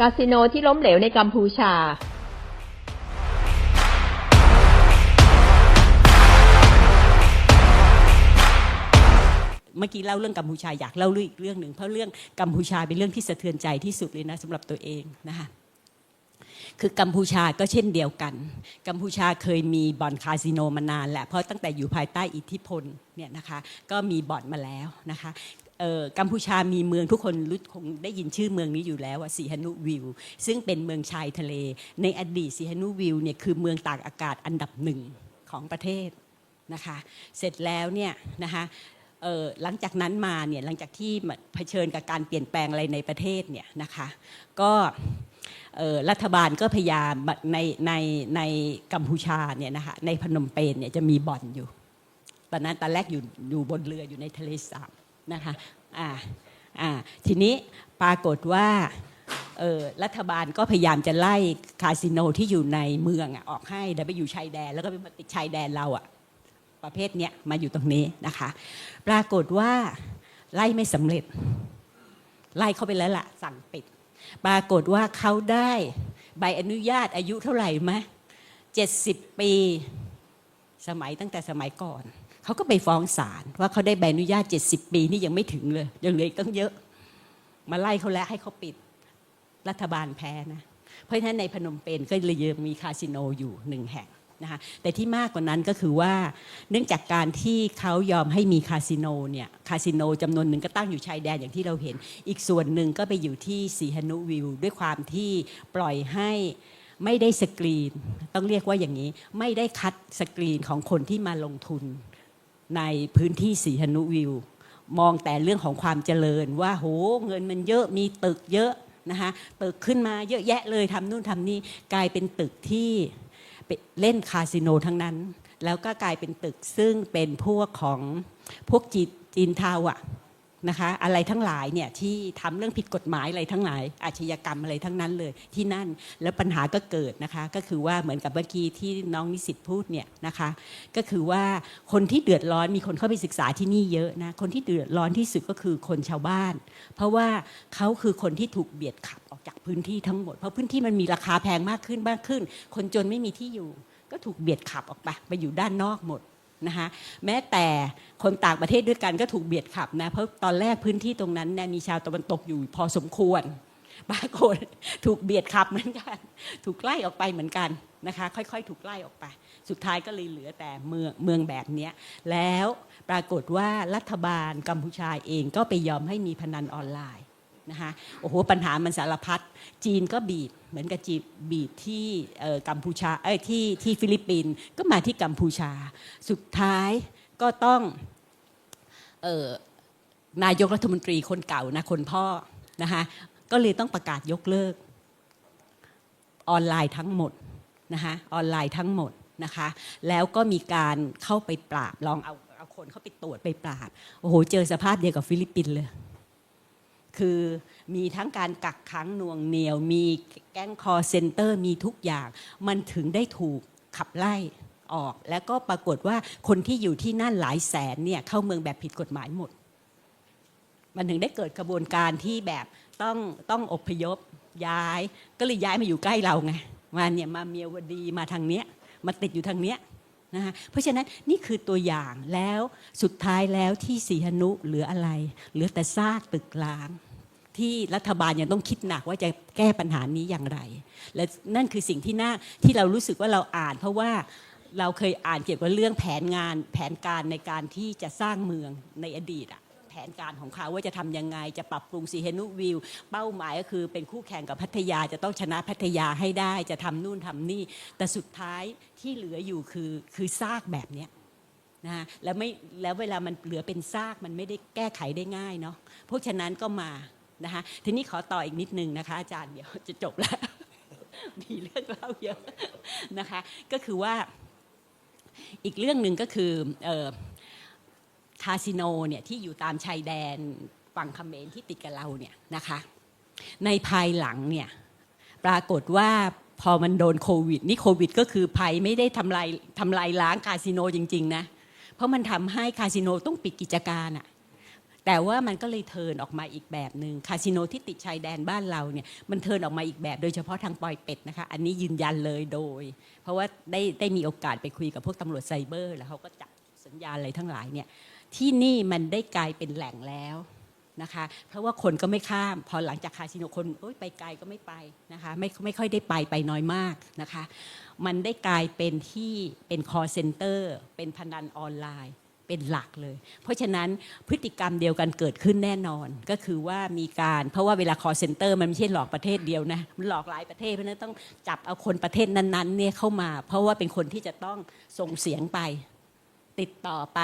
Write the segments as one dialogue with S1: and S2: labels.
S1: คาสิโนที่ล้มเหลวในกัมพูชา
S2: เมื่อกี้เล่าเรื่องกัมพูชาอยากเล่าเรื่องอีกเรื่องหนึ่งเพราะเรื่องกัมพูชาเป็นเรื่องที่สะเทือนใจที่สุดเลยนะสำหรับตัวเองนะคะคือกัมพูชาก็เช่นเดียวกัน กัมพูชาเคยมีบ่อนคาสิโนมานานแหละเพราะตั้งแต่อยู่ภายใต้อิทธิพลเนี่ยนะคะก็มีบ่อนมาแล้วนะคะ กัมพูชามีเมืองทุกคนรู้คงได้ยินชื่อเมืองนี้อยู่แล้วว่าสีหนุวิว ซึ่งเป็นเมืองชายทะเล ในอดีตสีหนุวิวเนี่ยคือเมืองตากอากาศอันดับหนึ่งของประเทศนะคะเสร็จแล้วเนี่ยนะคะหลังจากนั้นมาเนี่ยหลังจากที่เผชิญกับการเปลี่ยนแปลงอะไรในประเทศเนี่ยนะคะก็รัฐบาลก็พยายามในในในกัมพูชาเนี่ยนะคะในพนมเปญเนี่ยจะมีบ่อนอยู่ ตอนนั้นตอนแรกอยู่อยู่บนเรืออยู่ในทะเลสาบ นะคะอ่าอ่าทีนี้ปรากฏว่าเออรัฐบาลก็พยายามจะไล่คาสิโนที่อยู่ในเมืองอะออกให้แต่ไปอยู่ชายแดนแล้วก็ไปมาติดชายแดนเราอะประเภทเนี้ยมาอยู่ตรงนี้นะคะ ปรากฏว่าไล่ไม่สำเร็จ ไล่เขาไปแล้วล่ะ สั่งปิด ปรากฏว่าเขาได้ใบอนุญาตอายุเท่าไหร่ไหมเจ็ดสิบปี สมัยตั้งแต่สมัยก่อน เขาก็ไปฟ้องศาลว่าเขาได้ใบอนุญาต 70 ปีนี่ยังไม่ถึงเลย ยังเหลืออีกตั้งเยอะ มาไล่เขาแล้วให้เขาปิดรัฐบาลแพ้นะ เพราะฉะนั้นในพนมเปญก็เลยยังมีคาสิโนอยู่หนึ่งแห่งนะคะแต่ที่มากกว่านั้นก็คือว่า เนื่องจากการที่เขายอมให้มีคาสิโนเนี่ยคาสิโนจำนวนหนึ่งก็ตั้งอยู่ชายแดนอย่างที่เราเห็น อีกส่วนหนึ่งก็ไปอยู่ที่สีหนุวิว ด้วยความที่ปล่อยให้ไม่ได้สกรีน ต้องเรียกว่าอย่างนี้ไม่ได้คัดสกรีนของคนที่มาลงทุน ในพื้นที่สีหนุวิว มองแต่เรื่องของความเจริญว่าโหเงินมันเยอะมีตึกเยอะนะคะตึกขึ้นมาเยอะแยะเลยทำนู่นทำนี่กลายเป็นตึกที่เล่นคาสิโนทั้งนั้น แล้วก็กลายเป็นตึกซึ่งเป็นพวกของพวกจีนจีนเทาอะ นะคะอะไรทั้งหลายเนี่ยที่ทำเรื่องผิดกฎหมายอะไรทั้งหลาย อาชญากรรมอะไรทั้งนั้นเลยที่นั่นแล้วปัญหาก็เกิดนะคะก็คือว่าเหมือนกับเมื่อกี้ที่น้องนิสิตพูดเนี่ยนะคะก็คือว่าคนที่เดือดร้อนมีคนเข้าไปศึกษาที่นี่เยอะนะคนที่เดือดร้อนที่สุดก็คือคนชาวบ้าน เพราะว่าเขาคือคนที่ถูกเบียดขับออกจากพื้นที่ทั้งหมด เพราะพื้นที่มันมีราคาแพงมากขึ้นมากขึ้น คนจนไม่มีที่อยู่ ก็ถูกเบียดขับออกไปไปอยู่ด้านนอกหมด นะคะแม้แต่คนต่างประเทศด้วยกันก็ถูกเบียดขับนะเพราะตอนแรกพื้นที่ตรงนั้นเนี่ยมีชาวตะวันตกอยู่พอสมควรบางคนถูกเบียดขับเหมือนกัน ถูกไล่ออกไปเหมือนกันนะคะ ค่อยๆ ถูกไล่ออกไป สุดท้ายก็เลยเหลือแต่เมืองเมืองแบบนี้แล้วปรากฏว่ารัฐบาลกัมพูชาเองก็ไปยอมให้มีพนันออนไลน์ นะคะโอ้โหปัญหามันสารพัดจีนก็บีบเหมือนกับจีบบีบที่กัมพูชาเอ้ยที่ที่ฟิลิปปินส์ก็มาที่กัมพูชา สุดท้ายก็ต้องออนายกรัฐมนตรีคนเก่านะคนพ่อนะคะก็เลยต้องประกาศยกเลิกออนไลน์ทั้งหมดนะคะออนไลน์ทั้งหมดนะคะแล้วก็มีการเข้าไปปราบลองเอาเอาคนเข้าไปตรวจไปปราบโอ้โหเจอสภาพเดียวกับฟิลิปปินส์เลย คือมีทั้งการกักขังหน่วงเหนียว มีแก๊งคอเซ็นเตอร์มีทุกอย่าง มันถึงได้ถูกขับไล่ออก แล้วก็ปรากฏว่าคนที่อยู่ที่นั่นหลายแสนเนี่ยเข้าเมืองแบบผิดกฎหมายหมด มันถึงได้เกิดกระบวนการที่แบบต้องต้องอพยพย้าย ก็เลยย้ายมาอยู่ใกล้เราไงมาเนี่ยมาเมียวดีมาทางเนี้ยมาติดอยู่ทางเนี้ย นะคะเพราะฉะนั้นนี่คือตัวอย่างแล้วสุดท้ายแล้วที่สีหนุเหลืออะไร เหลือแต่ซากตึกล้าง ที่รัฐบาลยังต้องคิดหนักว่าจะแก้ปัญหานี้อย่างไร และนั่นคือสิ่งที่น่าที่เรารู้สึกว่าเราอ่าน เพราะว่าเราเคยอ่านเกี่ยวกับเรื่องแผนงานแผนการในการที่จะสร้างเมืองในอดีตอะ ผนการของเขาว่าจะทำยังไง จะปรับปรุงสีเฮนุวิว เป้าหมายก็คือเป็นคู่แข่งกับพัทยาจะต้องชนะพัทยาให้ได้ จะทำนู่นทำนี่ แต่สุดท้ายที่เหลืออยู่คือคือซากแบบเนี้ยนะฮะแล้วไม่แล้วเวลามันเหลือเป็นซากมันไม่ได้แก้ไขได้ง่ายเนาะเพราะฉะนั้นก็มานะคะทีนี้ขอต่ออีกนิดนึงนะคะอาจารย์เดี๋ยวจะจบแล้ว มีเรื่องเล่าเยอะนะคะ ก็คือว่าอีกเรื่องหนึ่งก็คืออ คาสิโนเนี่ยที่อยู่ตามชายแดนฝั่งเขมรที่ติดกับเราเนี่ยนะคะในภายหลังเนี่ยปรากฏว่าพอมันโดนโควิดนี่โควิด ก็คือภัยไม่ได้ทำลายทำลายล้างคาสิโนจริง ๆ นะ เพราะมันทำให้คาสิโนต้องปิดกิจการอะแต่ว่ามันก็เลยเทินออกมาอีกแบบหนึ่งคาสิโนที่ติดชายแดนบ้านเราเนี่ยมันเทินออกมาอีกแบบโดยเฉพาะทางปอยเป็ดนะคะอันนี้ยืนยันเลยโดย เพราะว่าได้ได้มีโอกาสไปคุยกับพวกตำรวจไซเบอร์ แล้วเขาก็จับสัญญาณอะไรทั้งหลายเนี่ย ที่นี่มันได้กลายเป็นแหล่งแล้วนะคะเพราะว่าคนก็ไม่ข้าม พอหลังจากคาสิโนคนไปไกลก็ไม่ไปนะคะไม่ไม่ค่อยได้ไปไปน้อยมากนะคะ มันได้กลายเป็นที่เป็น call center เป็นพนันออนไลน์เป็นหลักเลย เพราะฉะนั้นพฤติกรรมเดียวกันเกิดขึ้นแน่นอนก็คือว่ามีการเพราะว่าเวลา call center มันไม่ใช่หลอกประเทศเดียวนะมันหลอกหลายประเทศเพราะฉะนั้นต้องจับเอาคนประเทศนั้นๆเนี่ยเข้ามา เพราะว่าเป็นคนที่จะต้องส่งเสียงไป ติดต่อไป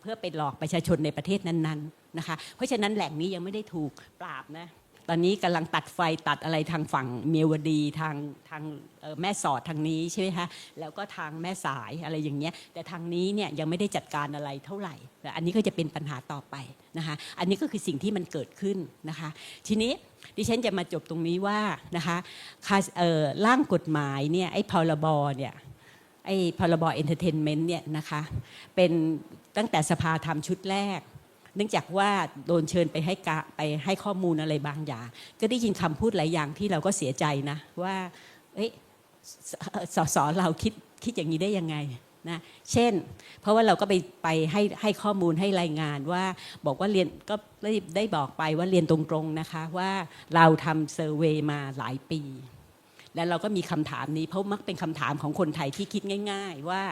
S2: เพื่อไปหลอกประชาชนในประเทศนั้นๆนะคะ เพราะฉะนั้นแหล่งนี้ยังไม่ได้ถูกปราบนะตอนนี้กำลังตัดไฟตัดอะไรทางฝั่งเมียวดีทางทางแม่สอดทางนี้ใช่ไหมคะแล้วก็ทางแม่สายอะไรอย่างเงี้ยแต่ทางนี้เนี่ยยังไม่ได้จัดการอะไรเท่าไหร่อันนี้ก็จะเป็นปัญหาต่อไปนะคะอันนี้ก็คือสิ่งที่มันเกิดขึ้นนะคะ ทีนี้ดิฉันจะมาจบตรงนี้ว่านะคะร่างกฎหมายเนี่ยไอ้พรบเนี่ย ไอ้พรบเอนเตอร์เทนเมนต์เนี่ยนะคะ เป็นตั้งแต่สภาทำชุดแรก เนื่องจากว่าโดนเชิญไปให้กะไปให้ข้อมูลอะไรบางอย่าง ก็ได้ยินคำพูดหลายอย่างที่เราก็เสียใจนะ ว่าเอ้ยสสเราคิดคิดอย่างนี้ได้ยังไงนะเช่น เพราะว่าเราก็ไปไปให้ให้ข้อมูลให้รายงานว่าบอกว่าเรียนก็ได้ได้บอกไปว่าเรียนตรงๆนะคะว่าเราทำเซอร์เวยมาหลายปี แล้วเราก็มีคำถามนี้เพราะมักเป็นคำถามของคนไทยที่คิดง่าย ๆ ว่า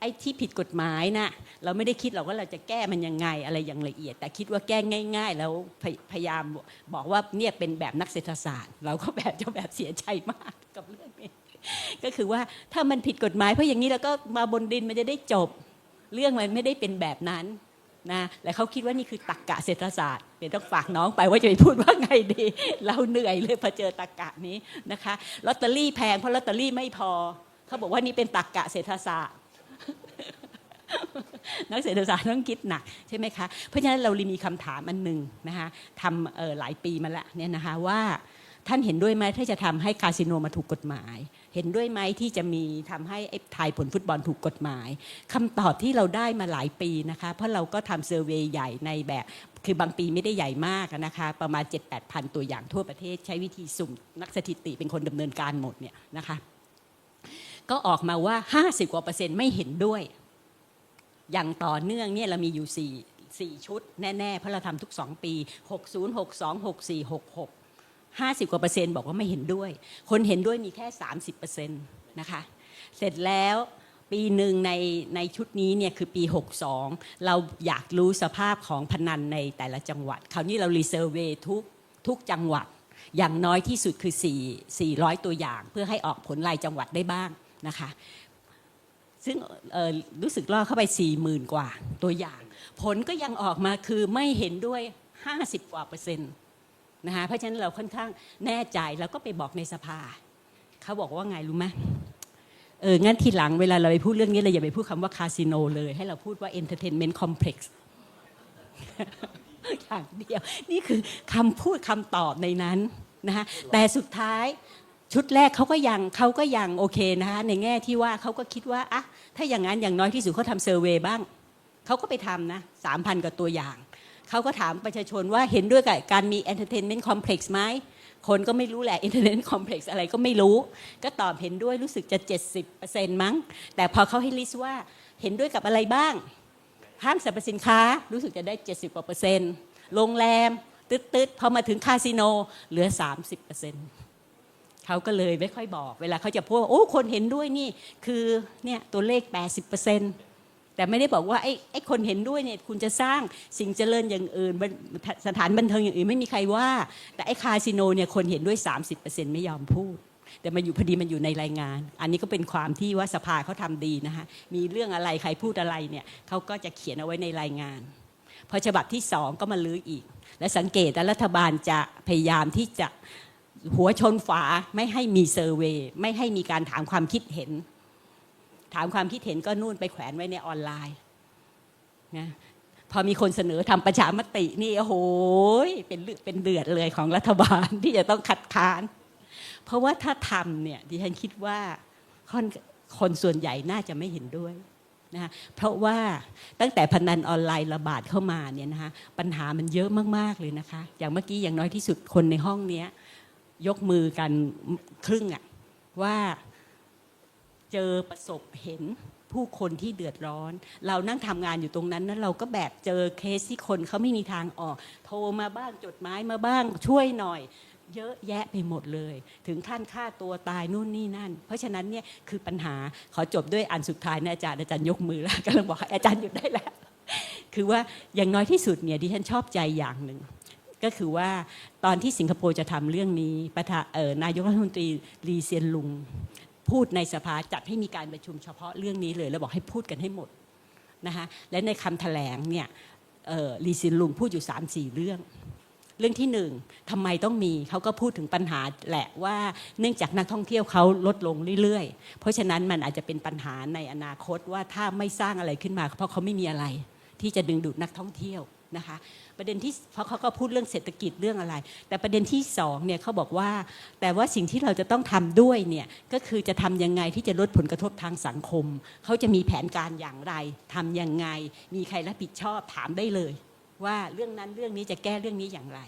S2: ไอ้ที่ผิดกฎหมายนะ่ะเราไม่ได้คิดหรอกว่าเราจะแก้มันยังไงอะไรอย่างละเอียด แต่คิดว่าแก้ง่าย ๆ แล้วพยพยายามบอกว่าเนี่ยเป็นแบบนักเศรษฐศาสตร์ เราก็แบบจะแบบเสียใจมากกับเรื่องนี้ก็คือว่าถ้ามันผิดกฎหมายเพราะอย่างนี้แล้วก็มาบนดินมันจะได้จบ เรื่องมันไม่ได้เป็นแบบนั้น นะและเขาคิดว่านี่คือตักกะเศรษฐศาสตร์เดี๋ยวต้องฝากน้องไปว่าจะไปพูดว่าไงดี เราเหนื่อยเลยพอเจอตักกะนี้นะคะลอตเตอรี่แพงเพราะลอตเตอรี่ไม่พอ เขาบอกว่านี่เป็นตักกะเศรษฐศาสตร์นักเศรษฐศาสตร์ต้องคิดหนักใช่ไหมคะ เพราะฉะนั้นเราเลยมีคำถามอันหนึ่งนะคะทำหลายปีมาแล้วเนี่ยนะคะว่าท่านเห็นด้วยไหมที่จะทำให้คาสิโนมาถูกกฎหมาย ห็นด้วยไหมที่จะมีทำให้ไอ้ทายผลฟุตบอลถูกกฎหมายคำตอบที่เราได้มาหลายปีนะคะ เพราะเราก็ทำเซอร์เวยใหญ่ในแบบ คือบางปีไม่ได้ใหญ่มากนะคะ ประมาณ 7-8พันตัวอย่างทั่วประเทศใช้วิธีสุ่มนักสถิติเป็นคนดำเนินการหมดเนี่ยนะคะ ก็ออกมาว่า 50กว่าเปอร์เซ็นต์ไม่เห็นด้วย อย่างต่อเนื่องเนี่ยเรามีอยู่4 4ชุดแน่ ๆ เพราะเราทำทุก 2 ปี 60 62 64 66 50 กว่าเปอร์เซ็นต์บอกว่าไม่เห็นด้วย คนเห็นด้วยมีแค่ 30เปอร์เซ็นต์นะคะ เสร็จแล้วปีหนึ่งในในชุดนี้เนี่ยคือปี 62 เราอยากรู้สภาพของพนันในแต่ละจังหวัด คราวนี้เรารีเซอร์เวทุกทุกจังหวัด อย่างน้อยที่สุดคือ 4 400 ตัวอย่าง เพื่อให้ออกผลรายจังหวัดได้บ้างนะคะ ซึ่งรู้สึกล่อเข้าไป 4 0,000 กว่าตัวอย่าง ผลก็ยังออกมาคือไม่เห็นด้วย 50 กว่าเปอร์เซ็นต์ นะคะเพราะฉะนั้นเราค่อนข้างแน่ใจแล้วก็ไปบอกในสภาเขาบอกว่าไงรู้ไหมเอองั้นทีหลังเวลาเราไปพูดเรื่องนี้เราอย่าไปพูดคำว่าคาสิโนเลยให้เราพูดว่า entertainment complex อย่างเดียว นี่คือคำพูดคำตอบในนั้นนะคะแต่สุดท้ายชุดแรกเขาก็ยังเขาก็ยังโอเคนะคะในแง่ที่ว่าเขาก็คิดว่าอะถ้าอย่างนั้นอย่างน้อยที่สุดเขาทำเซอร์เวยบ้างเขาก็ไปทำนะสามพันกว่าตัวอย่าง เขาก็ถามประชาชนว่าเห็นด้วยกับการมี entertainment complex ไหมคนก็ไม่รู้แหละ entertainment complex อะไรก็ไม่รู้ ก็ตอบเห็นด้วยรู้สึกจะ 70%มั้ง แต่พอเขาให้ลิสต์ว่าเห็นด้วยกับอะไรบ้าง ห้างสรรพสินค้ารู้สึกจะได้ 70กว่าเปอร์เซ็นต์โรงแรม ตึ๊ดๆพอมาถึงคาสิโนเหลือ 30เปอร์เซ็นต์ขาก็เลยไม่ค่อยบอก เวลาเขาจะพูดว่าโอ้คนเห็นด้วยนี่ คือเนี่ยตัวเลข 80เปอร์เซ็นต์ แต่ไม่ได้บอกว่าไอ้ไอ้คนเห็นด้วยเนี่ยคุณจะสร้างสิ่งเจริญอย่างอื่นสถานบันเทิงอย่างอื่นไม่มีใครว่า แต่ไอ้คาสิโนเนี่ยคนเห็นด้วย 30%ไม่ยอมพูด แต่มันอยู่พอดีมันอยู่ในรายงาน อันนี้ก็เป็นความที่ว่าสภาเขาทำดีนะคะมีเรื่องอะไรใครพูดอะไรเนี่ยเขาก็จะเขียนเอาไว้ในรายงานพอฉบับที่สองก็มาลื้ออีก และสังเกตว่ารัฐบาลจะพยายามที่จะหัวชนฝาไม่ให้มีเซอร์เวยไม่ให้มีการถามความคิดเห็น ถามความคิดเห็นก็นู่นไปแขวนไว้ในออนไลน์นะพอมีคนเสนอทำประชามตินี่โอ้โหเป็นเป็นเดือดเลยของรัฐบาลที่จะต้องคัดค้าน เพราะว่าถ้าทำเนี่ยดิฉันคิดว่าคนคนส่วนใหญ่น่าจะไม่เห็นด้วยนะคะเพราะว่าตั้งแต่พนันออนไลน์ระบาดเข้ามาเนี่ยนะคะปัญหามันเยอะมาก ๆ เลยนะคะ อย่างเมื่อกี้อย่างน้อยที่สุดคนในห้องเนี้ยยกมือกันครึ่งอะว่า เจอประสบเห็นผู้คนที่เดือดร้อน เรานั่งทำงานอยู่ตรงนั้นนั้นเราก็แบบเจอเคสที่คนเขาไม่มีทางออก โทรมาบ้างจดหมายมาบ้างช่วยหน่อย เยอะแยะไปหมดเลย ถึงขั้นฆ่าตัวตายนู่นนี่นั่น เพราะฉะนั้นเนี่ยคือปัญหาขอจบด้วยอันสุดท้ายนะอาจารย์อาจารย์ยกมือแล้วกำลังบอกอาจารย์หยุดได้แล้ว คือว่าอย่างน้อยที่สุดเนี่ยดิฉันชอบใจอย่างหนึ่งก็คือว่าตอนที่สิงคโปร์จะทำเรื่องนี้ประธานนายกรัฐมนตรีลีเซียนลุง พูดในสภาจัดให้มีการประชุมเฉพาะเรื่องนี้เลยแล้วบอกให้พูดกันให้หมดนะคะและในคำแถลงเนี่ยลีซียนลุงพูดอยู่3ามสี่เรื่อง เรื่องที่หนึ่งทำไมต้องมีเขาก็พูดถึงปัญหาแหละว่าเนื่องจากนักท่องเที่ยวเขาลดลงเรื่อยๆ เพราะฉะนั้นมันอาจจะเป็นปัญหาในอนาคตว่าถ้าไม่สร้างอะไรขึ้นมา เพราะเขาไม่มีอะไรที่จะดึงดูดนักท่องเที่ยว นะคะ ประเด็นที่เพราะเขาก็พูดเรื่องเศรษฐกิจเรื่องอะไร แต่ประเด็นที่สองเนี่ยเขาบอกว่า แต่ว่าสิ่งที่เราจะต้องทำด้วยเนี่ยก็คือจะทำยังไงที่จะลดผลกระทบทางสังคม เขาจะมีแผนการอย่างไรทำยังไง มีใครรับผิดชอบถามได้เลยว่าเรื่องนั้นเรื่องนี้จะแก้เรื่องนี้อย่างไร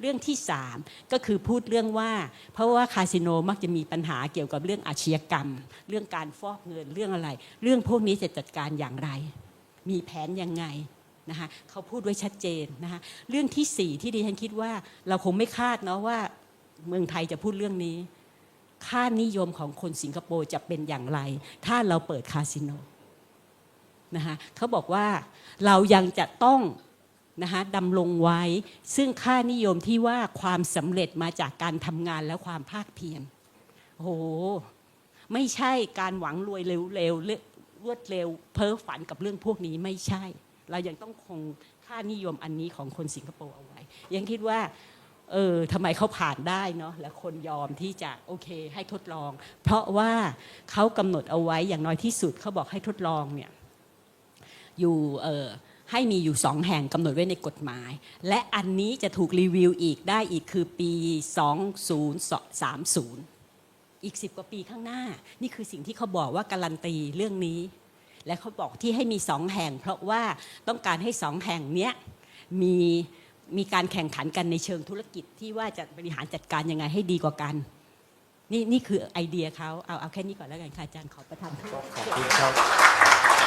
S2: เรื่องที่สามก็คือพูดเรื่องว่า เพราะว่าคาสิโนมักจะมีปัญหาเกี่ยวกับเรื่องอาชญากรรม เรื่องการฟอกเงินเรื่องอะไร เรื่องพวกนี้จะจัดการอย่างไร มีแผนยังไง นะคะเขาพูดไว้ชัดเจนนะคะเรื่องที่สี่ที่ดิฉันคิดว่าเราคงไม่คาดเนาะว่าเมืองไทยจะพูดเรื่องนี้ ค่านิยมของคนสิงคโปร์จะเป็นอย่างไร ถ้าเราเปิดคาสิโนนะคะเขาบอกว่าเรายังจะต้องนะคะดำรงไว้ ซึ่งค่านิยมที่ว่าความสำเร็จมาจากการทำงานและความภาคเพียรโอ้โห ไม่ใช่การหวังรวยเร็วๆรวดเร็ว เพ้อฝันกับเรื่องพวกนี้ไม่ใช่ เรายังต้องคงค่านิยมอันนี้ของคนสิงคโปร์เอาไว้ ยังคิดว่าเออทำไมเขาผ่านได้เนาะและคนยอมที่จะโอเคให้ทดลอง เพราะว่าเขากำหนดเอาไว้อย่างน้อยที่สุดเขาบอกให้ทดลองเนี่ยอยู่เออให้มีอยู่สองแห่งกำหนดไว้ในกฎหมาย และอันนี้จะถูกรีวิวอีกได้อีกคือปี 2030 อีก 10 กว่าปีข้างหน้า นี่คือสิ่งที่เขาบอกว่าการันตีเรื่องนี้ และเขาบอกที่ให้มีสองแห่ง เพราะว่าต้องการให้สองแห่งเนี้ยมีมีการแข่งขันกันในเชิงธุรกิจที่ว่าจะบริหารจัดการยังไงให้ดีกว่ากัน นี่นี่คือไอเดียเขาเอาเอาแค่นี้ก่อนแล้วกันค่ะอาจารย์ขอประทาน
S3: ขอบคุณครับ